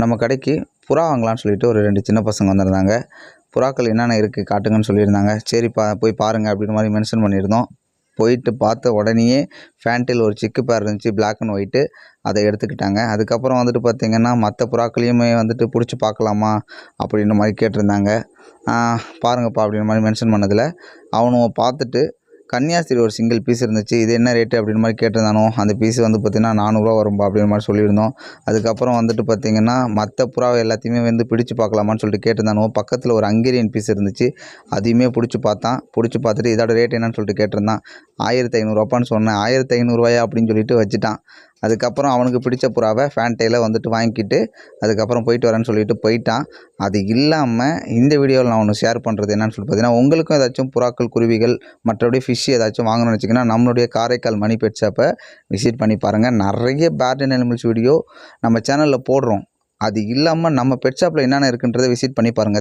நம்ம கடைக்கு புறா வாங்கலாம்னு சொல்லிட்டு ஒரு ரெண்டு சின்ன பசங்க வந்திருந்தாங்க. புறாக்கள் என்னென்ன இருக்குது காட்டுங்கன்னு சொல்லியிருந்தாங்க. சரி பா போய் பாருங்கள் அப்படின்ற மாதிரி மென்ஷன் பண்ணியிருந்தோம். போயிட்டு பார்த்த உடனேயே ஃபேண்ட்டில் ஒரு சிக்கு பேர் இருந்துச்சு பிளாக் அண்ட் ஒயிட்டு அதை எடுத்துக்கிட்டாங்க. அதுக்கப்புறம் வந்துட்டு பார்த்திங்கன்னா மற்ற புறாக்களையுமே வந்துட்டு பிடிச்சி பார்க்கலாமா அப்படின்ற மாதிரி கேட்டிருந்தாங்க. பாருங்கப்பா அப்படின்ற மாதிரி மென்ஷன் பண்ணதில். அவனும் பார்த்துட்டு கன்னியாஸ்திரி ஒரு சிங்கிள் பீஸ் இருந்துச்சு. இது என்ன ரேட்டு அப்படின்னு மாதிரி கேட்டிருந்தானோ அந்த பீஸ் வந்து பார்த்திங்கன்னா நானூறுரூவா வரும்பா அப்படின்னு மாதிரி சொல்லியிருந்தோம். அதுக்கப்புறம் வந்துட்டு பார்த்திங்கன்னா மற்ற புறாவை எல்லாத்தையுமே வந்து பிடிச்சு பார்க்கலாமான்னு சொல்லிட்டு கேட்டிருந்தானோ பக்கத்தில் ஒரு அங்கேரியன் பீஸ் இருந்துச்சு. அதையுமே பிடிச்சி பார்த்தான். பிடிச்சி பார்த்துட்டு இதோட ரேட் என்னன்னு சொல்லிட்டு கேட்டிருந்தான். ஆயிரத்தி ஐநூறுரூவான்னு சொன்னேன். ஆயிரத்தி ஐநூறுரூவாயா அப்படின்னு சொல்லிட்டு வச்சுட்டான். அதுக்கப்புறம் அவனுக்கு பிடிச்ச புறாவை ஃபேன்டையில் வந்துட்டு வாங்கிக்கிட்டு அதுக்கப்புறம் போயிட்டு வரேன்னு சொல்லிட்டு போயிட்டான். அது இல்லாமல் இந்த வீடியோவில் நான் ஒன்று ஷேர் பண்ணுறது என்னன்னு சொல்லி பார்த்தீங்கன்னா உங்களுக்கும் ஏதாச்சும் புறாக்கள் குருவிகள் மற்றபடி ஃபிஷ் ஏதாச்சும் வாங்கணும்னு வச்சிங்கன்னா நம்மளுடைய காரைக்கால் மணி பெட் ஷாப்பை விசிட் பண்ணி பாருங்கள் நிறைய பேட் அண்ட் அனிமல்ஸ் வீடியோ நம்ம சேனலில் போடுறோம். அது இல்லாமல் நம்ம பெட் ஷாப்பில் என்னென்ன இருக்குன்றதை விசிட் பண்ணி பாருங்கள்